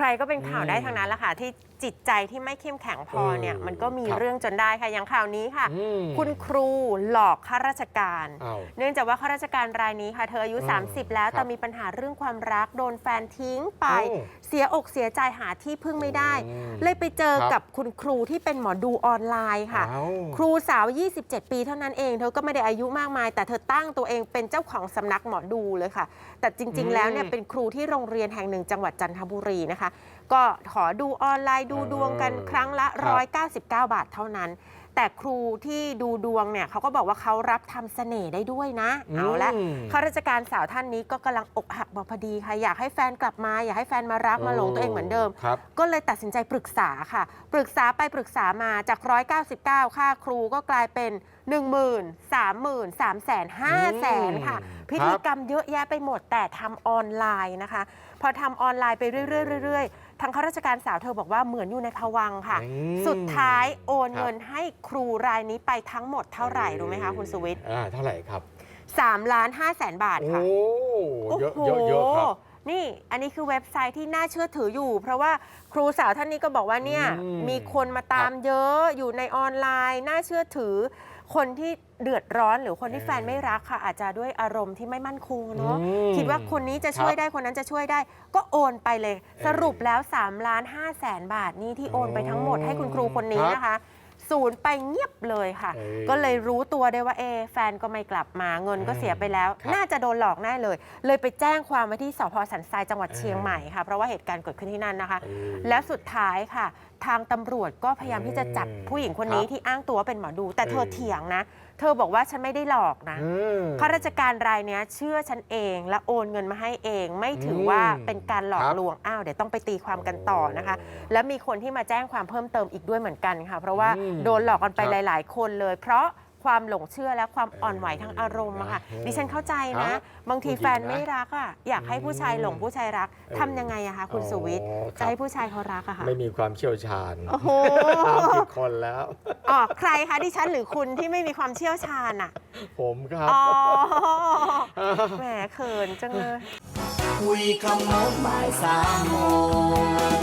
ครก็เป็นข่าวได้อืมทั้งนั้นแหละค่ะ ที่จิตใจที่ไม่เข้มแข็งพอเนี่ย เออมันก็มีครับเรื่องจนได้ค่ะ อย่างข่าวนี้ค่ะ อืมคุณครูหลอกข้าราชการ อ้าวเนื่องจากว่าข้าราชการรายนี้ค่ะ เธออายุอืม30 แล้วครับแต่มีปัญหาเรื่องความรักโดนแฟนทิ้งไปโอ้เสียอกเสียใจหาที่พึ่งไม่ได้ อืมเลยไปเจอครับ กับคุณครูที่เป็นหมอดูออนไลน์ค่ะ อ้าว ครูสาว 27 ปีเท่านั้นเอง เธอก็ไม่ได้อายุมากมาย แต่เธอตั้งตัวเองเป็นเจ้าของสำนักหมอดูเลยค่ะ แต่จริงอืๆมแล้วเนี่ยเป็นครูที่โรงเรียนแห่งหนึ่งจังหวัดจันทบุรีนะคะก็ขอดูออนไลน์ดูดวงกันครั้งละ 199 บาทเท่านั้นแต่ครูที่ดูดวงเนี่ยเขาก็บอกว่าเขารับทำเสน่ห์ได้ด้วยนะ เอาละอืม ข้าราชการสาวท่านนี้ก็กำลังอกหักบอกพอดีค่ะ อยากให้แฟนกลับมา อยากให้แฟนมารักมาหลงตัวเองเหมือนเดิม ครับ ก็เลยตัดสินใจปรึกษาค่ะ ปรึกษาไปปรึกษามาจาก 199 ค่าครูก็กลายเป็น 1 0 0 0 0 3 0 0 0 0 3 0 0 0 0 5 0 0 0 0 ค่ะอืมพิธีกรรมเยอะแยะไปหมดแต่ทำออนไลน์นะคะ พอทำออนไลน์ไปเรื่อยๆเรื่อยๆ ทางข้าราชการสาวเธอบอกว่าเหมือนอยู่ในภวังค์ค่ะ อืมสุดท้ายโอนครับเงินให้ครูรายนี้ไปทั้งหมดเท่าไหร่รู้ไหมคะคุณสุวิทย์อ่าเท่าไหร่ครับ3ล้าน5แสนบาทโอ้ค่ะ เยอะเยอะเยอะครับนี่อันนี้คือเว็บไซต์ที่น่าเชื่อถืออยู่ เพราะว่าครูสาวท่านนี้ก็บอกว่าเนี่ยอืมมีคนมาตามเยอะอยู่ในออนไลน์ น่าเชื่อถือ คนที่เดือดร้อนหรือคนที่เออแฟนไม่รักค่ะ อาจจะด้วยอารมณ์ที่ไม่มั่นคงเนาะอืมคิดว่าคนนี้จะช่วยครับได้คนนั้นจะช่วยได้ ก็โอนไปเลยเออสรุปแล้ว3ล้าน5แสนบาทนี่ที่โอนไปทั้งหมดให้คุณครูคนนี้ครับนะคะ ศูนย์ไปเงียบเลยค่ะ เออก็เลยรู้ตัวได้ว่าเอะแฟนก็ไม่กลับมาเงินก็เสียไปแล้ว ครับน่าจะโดนหลอกแน่เลย เลยไปแจ้งความไว้ที่สพสันทรายจังหวัดเออเชียงใหม่ค่ะ เพราะว่าเหตุการณ์เกิดขึ้นที่นั่นนะคะ เออแล้วสุดท้ายค่ะ ทางตำรวจก็พยายามที่จะจับเออผู้หญิงคนนี้ครับที่อ้างตัวว่าเป็นหมอดู แต่เธอเออเถียงนะ เธอบอกว่าฉันไม่ได้หลอกนะ อืม ข้าราชการรายเนี้ยเชื่อฉันเองและโอนเงินมาให้เอง ไม่ถืออมว่าเป็นการหลอกครับลวงอ้าวเดี๋ยวต้องไปตีความกันต่อนะคะ และมีคนที่มาแจ้งความเพิ่มเติมอีกด้วยเหมือนกันค่ะ เพราะว่าอืมโดนหลอกกันไปครับหลาย ๆ คนเลย เพราะความหลงเชื่อและความอ่อนไหวทางอารมณ์อะค่ะเออดิฉันเข้าใจนะ ครับบางทีผู้หญิงแฟนนะไม่รักอะอยากให้ผู้ชายหลงอืมผู้ชายรักเออทำยังไงอะคะคุณสุวิทย์อ๋อครับ จะให้ผู้ชายเขารักอะค่ะไม่มีความเชี่ยวชาญโอ้โห ตามผิดคนแล้ว อ๋อใครคะดิฉันหรือคุณที่ไม่มีความเชี่ยวชาญอะผมครับ อ๋อ แหมเขินจังเลย คุยขโมงบ่ายสามโมง